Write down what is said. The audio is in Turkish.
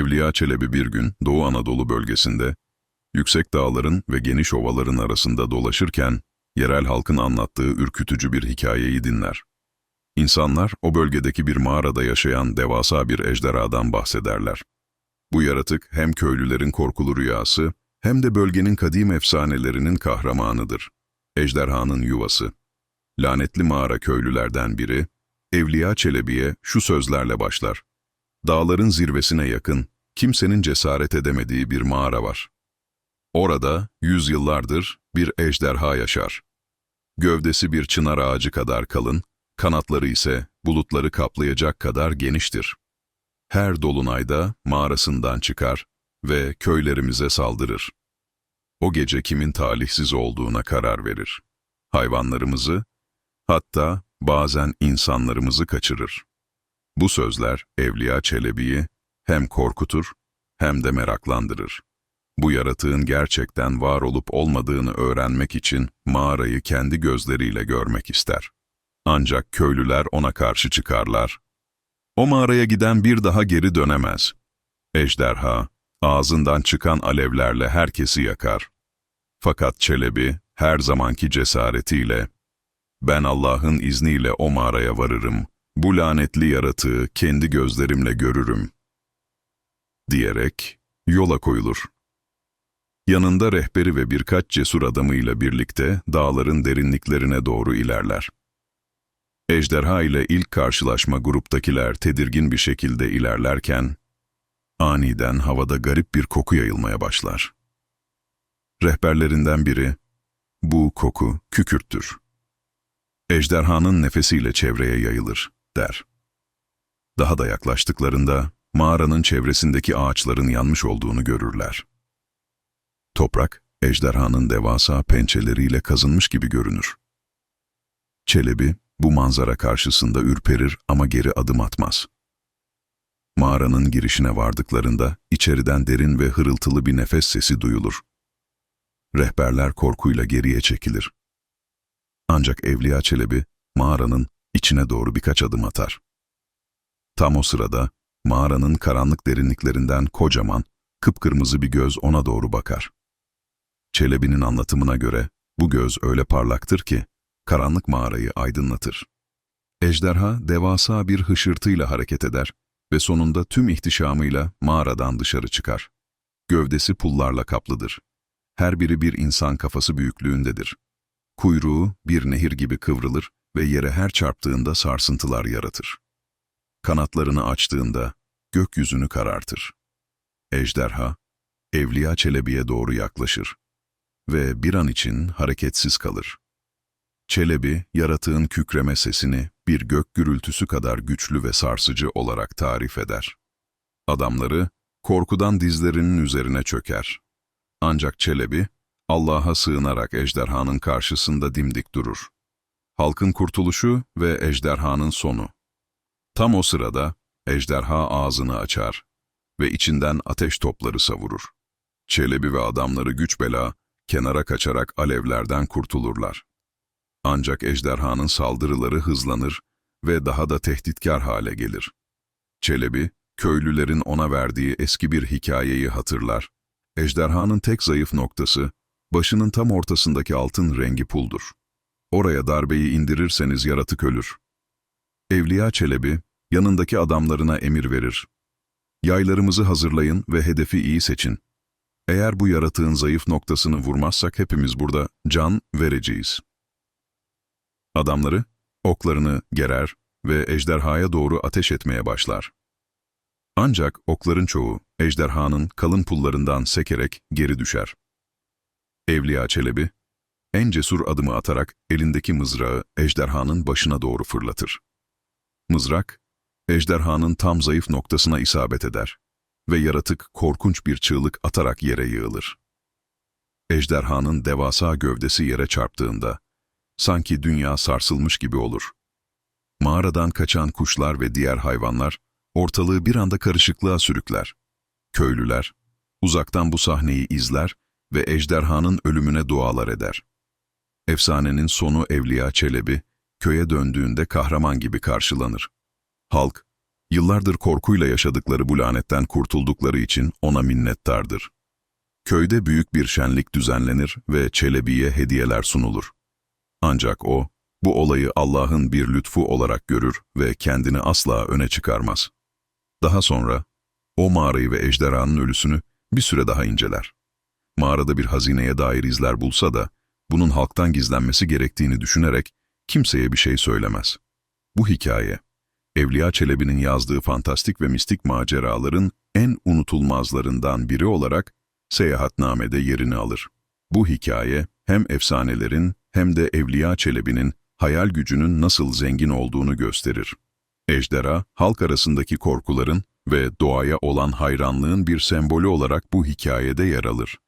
Evliya Çelebi bir gün Doğu Anadolu bölgesinde, yüksek dağların ve geniş ovaların arasında dolaşırken, yerel halkın anlattığı ürkütücü bir hikayeyi dinler. İnsanlar o bölgedeki bir mağarada yaşayan devasa bir ejderhadan bahsederler. Bu yaratık hem köylülerin korkulu rüyası hem de bölgenin kadim efsanelerinin kahramanıdır. Ejderhanın yuvası. Lanetli mağara köylülerden biri, Evliya Çelebi'ye şu sözlerle başlar. Dağların zirvesine yakın, kimsenin cesaret edemediği bir mağara var. Orada yüzyıllardır bir ejderha yaşar. Gövdesi bir çınar ağacı kadar kalın, kanatları ise bulutları kaplayacak kadar geniştir. Her dolunayda mağarasından çıkar ve köylerimize saldırır. O gece kimin talihsiz olduğuna karar verir. Hayvanlarımızı, hatta bazen insanlarımızı kaçırır. Bu sözler Evliya Çelebi'yi hem korkutur hem de meraklandırır. Bu yaratığın gerçekten var olup olmadığını öğrenmek için mağarayı kendi gözleriyle görmek ister. Ancak köylüler ona karşı çıkarlar. O mağaraya giden bir daha geri dönemez. Ejderha, ağzından çıkan alevlerle herkesi yakar. Fakat Çelebi her zamanki cesaretiyle, ben Allah'ın izniyle o mağaraya varırım, bu lanetli yaratığı kendi gözlerimle görürüm, diyerek yola koyulur. Yanında rehberi ve birkaç cesur adamıyla birlikte dağların derinliklerine doğru ilerler. Ejderha ile ilk karşılaşma gruptakiler tedirgin bir şekilde ilerlerken, aniden havada garip bir koku yayılmaya başlar. Rehberlerinden biri, bu koku kükürttür. Ejderhanın nefesiyle çevreye yayılır, der. Daha da yaklaştıklarında mağaranın çevresindeki ağaçların yanmış olduğunu görürler. Toprak, ejderhanın devasa pençeleriyle kazınmış gibi görünür. Çelebi, bu manzara karşısında ürperir ama geri adım atmaz. Mağaranın girişine vardıklarında içeriden derin ve hırıltılı bir nefes sesi duyulur. Rehberler korkuyla geriye çekilir. Ancak Evliya Çelebi mağaranın içine doğru birkaç adım atar. Tam o sırada mağaranın karanlık derinliklerinden kocaman, kıpkırmızı bir göz ona doğru bakar. Çelebi'nin anlatımına göre bu göz öyle parlaktır ki karanlık mağarayı aydınlatır. Ejderha devasa bir hışırtıyla hareket eder ve sonunda tüm ihtişamıyla mağaradan dışarı çıkar. Gövdesi pullarla kaplıdır. Her biri bir insan kafası büyüklüğündedir. Kuyruğu bir nehir gibi kıvrılır ve yere her çarptığında sarsıntılar yaratır. Kanatlarını açtığında gökyüzünü karartır. Ejderha, Evliya Çelebi'ye doğru yaklaşır ve bir an için hareketsiz kalır. Çelebi, yaratığın kükreme sesini bir gök gürültüsü kadar güçlü ve sarsıcı olarak tarif eder. Adamları korkudan dizlerinin üzerine çöker. Ancak Çelebi, Allah'a sığınarak ejderhanın karşısında dimdik durur. Halkın kurtuluşu ve ejderhanın sonu. Tam o sırada ejderha ağzını açar ve içinden ateş topları savurur. Çelebi ve adamları güç bela kenara kaçarak alevlerden kurtulurlar. Ancak ejderhanın saldırıları hızlanır ve daha da tehditkar hale gelir. Çelebi, köylülerin ona verdiği eski bir hikayeyi hatırlar. Ejderhanın tek zayıf noktası, başının tam ortasındaki altın rengi puldur. Oraya darbeyi indirirseniz yaratık ölür. Evliya Çelebi, yanındaki adamlarına emir verir. Yaylarımızı hazırlayın ve hedefi iyi seçin. Eğer bu yaratığın zayıf noktasını vurmazsak hepimiz burada can vereceğiz. Adamları oklarını gerer ve ejderhaya doğru ateş etmeye başlar. Ancak okların çoğu ejderhanın kalın pullarından sekerek geri düşer. Evliya Çelebi, en cesur adımı atarak elindeki mızrağı ejderhanın başına doğru fırlatır. Mızrak, ejderhanın tam zayıf noktasına isabet eder ve yaratık korkunç bir çığlık atarak yere yığılır. Ejderhanın devasa gövdesi yere çarptığında, sanki dünya sarsılmış gibi olur. Mağaradan kaçan kuşlar ve diğer hayvanlar, ortalığı bir anda karışıklığa sürükler. Köylüler, uzaktan bu sahneyi izler ve ejderhanın ölümüne dualar eder. Efsanenin sonu Evliya Çelebi, köye döndüğünde kahraman gibi karşılanır. Halk, Yıllardır korkuyla yaşadıkları bu lanetten kurtuldukları için ona minnettardır. Köyde büyük bir şenlik düzenlenir ve Çelebi'ye hediyeler sunulur. Ancak o, bu olayı Allah'ın bir lütfu olarak görür ve kendini asla öne çıkarmaz. Daha sonra, o mağarayı ve ejderhanın ölüsünü bir süre daha inceler. Mağarada bir hazineye dair izler bulsa da, bunun halktan gizlenmesi gerektiğini düşünerek kimseye bir şey söylemez. Bu hikaye, Evliya Çelebi'nin yazdığı fantastik ve mistik maceraların en unutulmazlarından biri olarak Seyahatname'de yerini alır. Bu hikaye hem efsanelerin hem de Evliya Çelebi'nin hayal gücünün nasıl zengin olduğunu gösterir. Ejderha, halk arasındaki korkuların ve doğaya olan hayranlığın bir sembolü olarak bu hikayede yer alır.